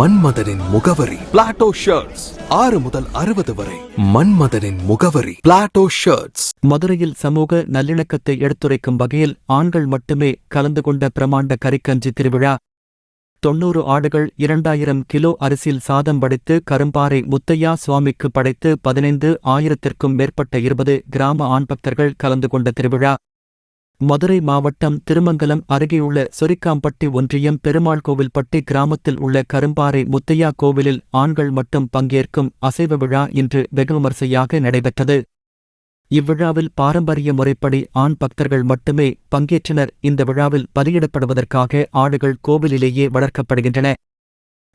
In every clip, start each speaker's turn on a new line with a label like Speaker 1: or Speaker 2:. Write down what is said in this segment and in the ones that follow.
Speaker 1: மன்மதனின் முகவரி. Plato shirts ஆறு முதல் அறுபது வரை. மன்மதனின் முகவரி. பிளாட்டோ ஷர்ட்ஸ்
Speaker 2: மதுரையில் சமூக நல்லிணக்கத்தை எடுத்துரைக்கும் வகையில் ஆண்கள் மட்டுமே கலந்து கொண்ட பிரமாண்ட கரிக்கஞ்சி திருவிழா. தொன்னூறு ஆடுகள் இரண்டாயிரம் கிலோ அரிசியில் சாதம் படைத்து கரும்பாறை முத்தையா சுவாமிக்கு படைத்து பதினைந்து ஆயிரத்திற்கும் மேற்பட்ட இருபது கிராம ஆண் பக்தர்கள் கலந்து கொண்ட திருவிழா. மதுரை மாவட்டம் திருமங்கலம் அருகேயுள்ள சொரிக்காம்பட்டி ஒன்றியம் பெருமாள் கோவில்பட்டி கிராமத்தில் உள்ள கரும்பாறை முத்தையா கோவிலில் ஆண்கள் மட்டும் பங்கேற்கும் அசைவ விழா இன்று வெகு விமரிசையாக நடைபெற்றது. இவ்விழாவில் பாரம்பரிய முறைப்படி ஆண் பக்தர்கள் மட்டுமே பங்கேற்றனர். இந்த விழாவில் பலியிடப்படுவதற்காக ஆடுகள் கோவிலிலேயே வளர்க்கப்படுகின்றன.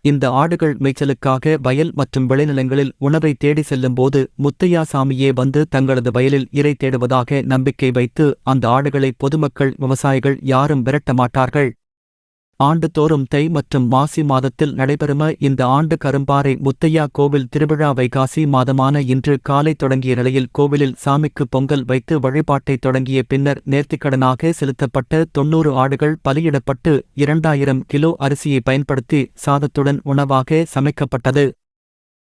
Speaker 2: இந்த ஆடுகள் மேய்ச்சலுக்காக வயல் மற்றும் விளைநிலங்களில் உணவை தேடி செல்லும்போது முத்தையா சாமியே வந்து தங்களது வயலில் இறை தேடுவதாக நம்பிக்கை வைத்து அந்த ஆடுகளை பொதுமக்கள் விவசாயிகள் யாரும் விரட்ட மாட்டார்கள். ஆண்டுதோறும் தை மற்றும் மாசி மாதத்தில் நடைபெறும இந்த ஆண்டு கரும்பாறை முத்தையா கோவில் திருவிழா வைகாசி மாதமான இன்று காலை தொடங்கிய நிலையில் கோவிலில் சாமிக்கு பொங்கல் வைத்து வழிபாட்டை தொடங்கிய பின்னர் நேர்த்திக்கடனாக செலுத்தப்பட்ட தொன்னூறு ஆடுகள் பலியிடப்பட்டு இரண்டாயிரம் கிலோ அரிசியை பயன்படுத்தி சாதத்துடன் உணவாக சமைக்கப்பட்டது.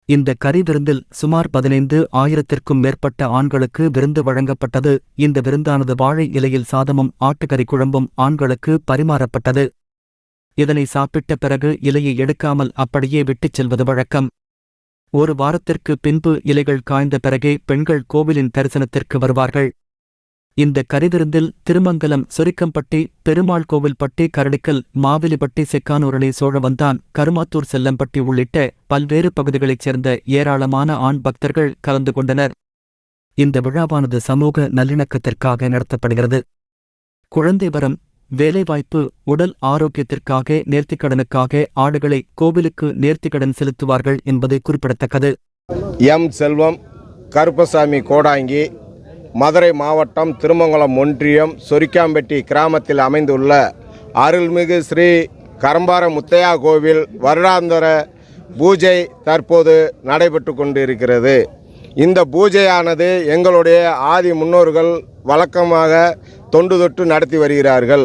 Speaker 2: இந்த கறி விருந்தில் சுமார் பதினைந்து ஆயிரத்திற்கும் மேற்பட்ட ஆண்களுக்கு விருந்து வழங்கப்பட்டது. இந்த விருந்தானது வாழை இலையில் சாதமும் ஆட்டுக்கறி குழம்பும் ஆண்களுக்கு பரிமாறப்பட்டது. இதனை சாப்பிட்ட பிறகு இலையை எடுக்காமல் அப்படியே விட்டுச் செல்வது வழக்கம். ஒரு வாரத்திற்கு பின்பு இலைகள் காய்ந்த பிறகே பெண்கள் கோவிலின் தரிசனத்திற்கு வருவார்கள். இந்த கரிவிருந்தில் திருமங்கலம் சொரிக்கம்பட்டி பெருமாள் கோவில்பட்டி கரடிக்கல் மாவிலிப்பட்டி செக்கானூரணி சோழவந்தான் கருமாத்தூர் செல்லம்பட்டி உள்ளிட்ட பல்வேறு பகுதிகளைச் சேர்ந்த ஏராளமான ஆண் பக்தர்கள் கலந்து கொண்டனர். இந்த விழாவானது சமூக நல்லிணக்கத்திற்காக நடத்தப்படுகிறது. குழந்தை வரம் வேலைவாய்ப்பு உடல் ஆரோக்கியத்திற்காக நேர்த்திக்கடனுக்காக ஆடுகளை கோவிலுக்கு நேர்த்திக்கடன் செலுத்துவார்கள் என்பது குறிப்பிடத்தக்கது.
Speaker 3: எம் செல்வம் கருப்பசாமி கோடாங்கி மதுரை மாவட்டம் திருமங்கலம் ஒன்றியம் சொரிக்காம்பட்டி கிராமத்தில் அமைந்துள்ள அருள்மிகு ஸ்ரீ கரம்பார முத்தையா கோவில் வருடாந்தர பூஜை தற்போது நடைபெற்று கொண்டிருக்கிறது. இந்த பூஜையானது எங்களுடைய ஆதி முன்னோர்கள் வழக்கமாக தொண்டு தொட்டு நடத்தி வருகிறார்கள்.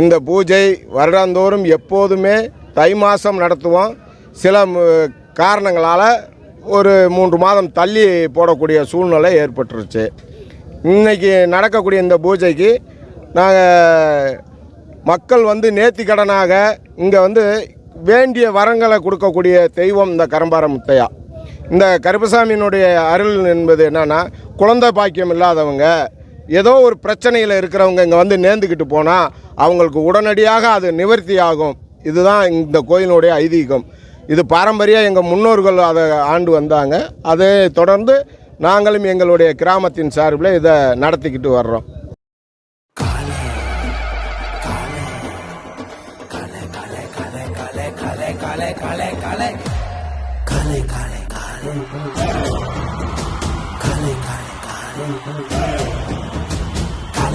Speaker 3: இந்த பூஜை வருடாந்தோறும் எப்போதுமே தை மாதம் நடத்துவோம். சில காரணங்களால் ஒரு மூன்று மாதம் தள்ளி போடக்கூடிய சூழ்நிலை ஏற்பட்டுருச்சு. இன்னைக்கு நடக்கக்கூடிய இந்த பூஜைக்கு நாங்கள் மக்கள் வந்து நேர்த்திக்கடனாக இங்கே வந்து வேண்டிய வரங்களை கொடுக்கக்கூடிய தெய்வம் இந்த கரம்பார முத்தையா. இந்த கருப்பசாமியினுடைய அருள் என்பது என்னன்னா குழந்தை பாக்கியம் இல்லாதவங்க ஏதோ ஒரு பிரச்சனையில் இருக்கிறவங்க இங்கே வந்து நேர்ந்துக்கிட்டு போனால் அவங்களுக்கு உடனடியாக அது நிவர்த்தி ஆகும் இதுதான் இந்த கோயிலுடைய ஐதீகம் இது பாரம்பரிய எங்கள் முன்னோர்கள் அதை ஆண்டு வந்தாங்க அதை தொடர்ந்து நாங்களும் எங்களுடைய கிராமத்தின் சார்பில் இதை நடத்திக்கிட்டு வர்றோம்